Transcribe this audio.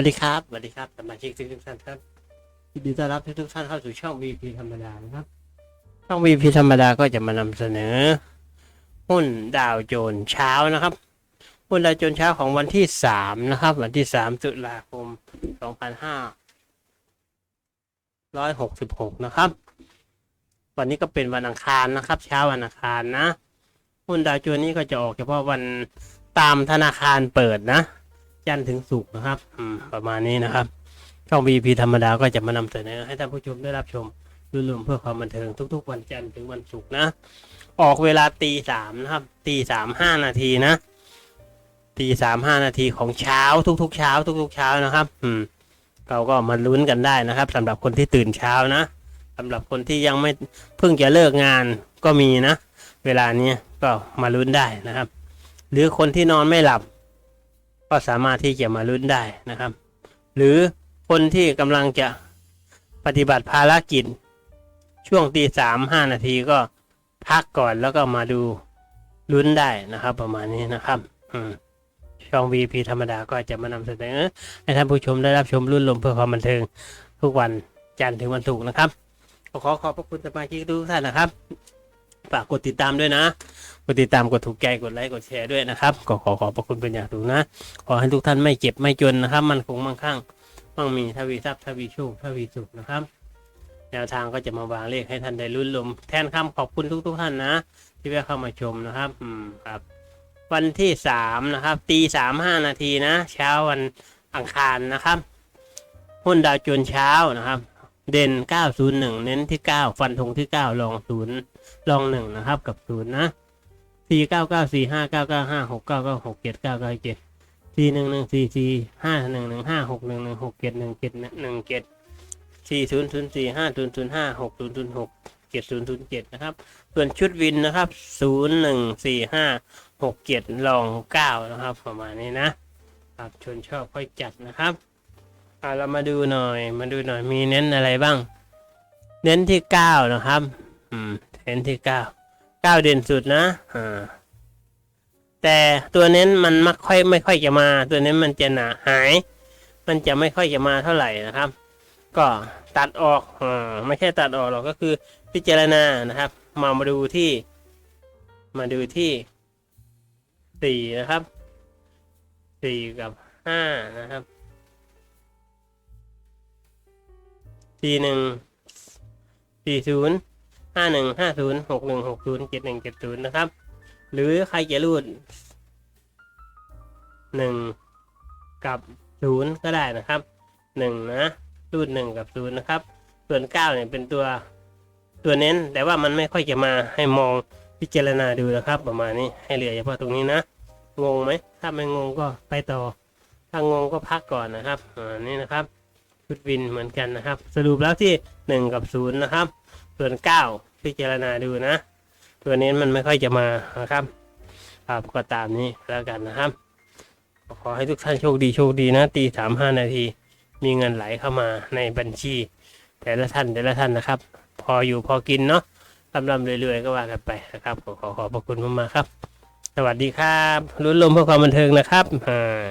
วัสดีครับสวัสดีครับสมาชิกทุกท่านครับยินดีต้อนรับทุกท่านเข้าสู่ช่อง VP ธรรมดานะครับ ช่อง VP ธรรมดาก็จะมานำเสนอ หุ้นดาวโจนเช้านะครับ หุ้นดาวโจนเช้าของวันที่สามนะครับ วันที่สามตุลาคมสองพันห้าร้อยหกสิบหกนะครับ วันนี้ก็เป็นวันอังคารนะครับ เช้าวันอังคารนะ หุ้นดาวโจนนี้ก็จะออกเฉพาะวันตามธนาคารเปิดนะ จันทร์ถึงศุกร์นะครับอืมประมาณนี้นะครับ ช่อง VP ธรรมดาก็จะมานำเสนอให้ท่านผู้ชมได้รับชมรวมๆเพื่อความบันเทิงทุก ๆ วันจันทร์ถึงวันศุกร์นะ ออกเวลาตีสามนะครับตีสามห้านาทีนะตีสามห้านาทีของเช้าทุก ๆ เช้า ทุก ๆ เช้านะครับ อืมเราก็มาลุ้นกันได้นะครับสำหรับคนที่ตื่นเช้านะสำหรับคนที่ยังไม่เพิ่งจะเลิกงานก็มีนะ เวลานี้ก็มาลุ้นได้นะครับ หรือคนที่นอนไม่หลับ ก็สามารถที่จะมาลุ้นได้นะครับ หรือคนที่กำลังจะปฏิบัติภารกิจ ช่วงตีสามห้านาทีก็พักก่อนแล้วก็มาดูลุ้นได้นะครับ ประมาณนี้นะครับ อืมช่อง VP ธรรมดาก็จะมานำเสนอให้ท่านผู้ชมได้รับชมรุ่นลมเพื่อความบันเทิงทุกวันจันทร์ถึงวันศุกร์นะครับขอขอบพระคุณสมาชิกทุกท่านนะครับ ฝากกดติดตามด้วยนะ กดติดตามกดถูกใจกดไลค์กดแชร์ด้วยนะครับ ก็ขอขอบพระคุณเป็นอย่างสูงนะ ขอให้ทุกท่านไม่เจ็บไม่จนนะครับ มันคงมั่งคั่งมั่งมีทวีทรัพย์ทวีโชคทวีสุขนะครับแนวทางก็จะมาวางเลขให้ท่านได้ลุ้นลม แทนคำขอบคุณทุกทุก ๆ ท่านนะ ที่แวะเข้ามาชมนะครับ อืมครับ วันที่สามนะครับตีสามห้านาทีนะ เช้าวันอังคารนะครับ หุ้นดาวโจนเช้านะครับ เด่น 901 เน้นที่ 9 ฟันธงที่ 9 ลอง 0 ลอง 1 นะครับ กับ 0 นะสี่เก้าเก้าสี่ห้าเก้าเก้าห้าหกเก้าเก้าหกเจ็ดเก้าเก้าเจ็ดทีหนึ่งหนึ่งทีทีห้าหนึ่งหนึ่งห้าหกหนึ่งหนึ่งหกเจ็ดหนึ่งเจ็ดหนึ่งเจ็ดทีศูนย์ศูนย์ทีห้าศูนย์ศูนย์ห้าหกศูนย์ศูนย์หกเจ็ดศูนย์ศูนย์เจ็ดนะครับ ส่วนชุดวินนะครับศูนย์หนึ่งทีห้าหกเจ็ดลองเก้านะครับ ประมาณนี้นะครับชนชอบค่อยจัดนะครับ อ่าเรามาดูหน่อย มาดูหน่อยมีเน้นอะไรบ้าง เน้นที่เก้านะครับ อืมเน้นที่เก้าเก้าเด่นสุดนะอ่าแต่ตัวเน้นมันมักค่อยไม่ค่อยจะมา ตัวเน้นมันจะหนาหาย มันจะไม่ค่อยจะมาเท่าไหร่นะครับ ก็ตัดออกอ่าไม่ใช่ตัดออกหรอกก็คือพิจารณานะครับ มามาดูที่ มาดูที่สี่นะครับสี่กับห้านะครับ สี่หนึ่งสี่ศูนย์ห้าหนึ่งห้าศูนย์หกหนึ่งหกศูนย์เจ็ดหนึ่งเจ็ดศูนย์นะครับ หรือใครจะรูดหนึ่งกับศูนย์ก็ได้นะครับหนึ่งนะรูดหนึ่งกับศูนย์นะครับ ส่วนเก้าเนี่ยเป็นตัวตัวเน้น แต่ว่ามันไม่ค่อยจะมาให้มองพิจารณาดูนะครับ ประมาณนี้ให้เหลือเฉพาะตรงนี้นะ งงไหมถ้าไม่งงก็ไปต่อ ถ้างงก็พักก่อนนะครับอ่านี่นะครับ ชุดวินเหมือนกันนะครับ สรุปแล้วที่หนึ่งกับศูนย์นะครับ ส่วนเก้าพิจารณาดูนะ ตัวนี้มันไม่ค่อยจะมานะครับครับก็ตามนี้แล้วกันนะครับ ขอให้ทุกท่านโชคดีโชคดีนะ ตีสามห้านาที มีเงินไหลเข้ามาในบัญชี แต่ละท่านแต่ละท่านนะครับ พออยู่พอกินเนาะลำลำเรื่อยๆก็ว่ากันไปนะครับ ขอขอขอบพระคุณมากๆครับ สวัสดีครับลุ้นลมเพื่อความบันเทิงนะครับอ่า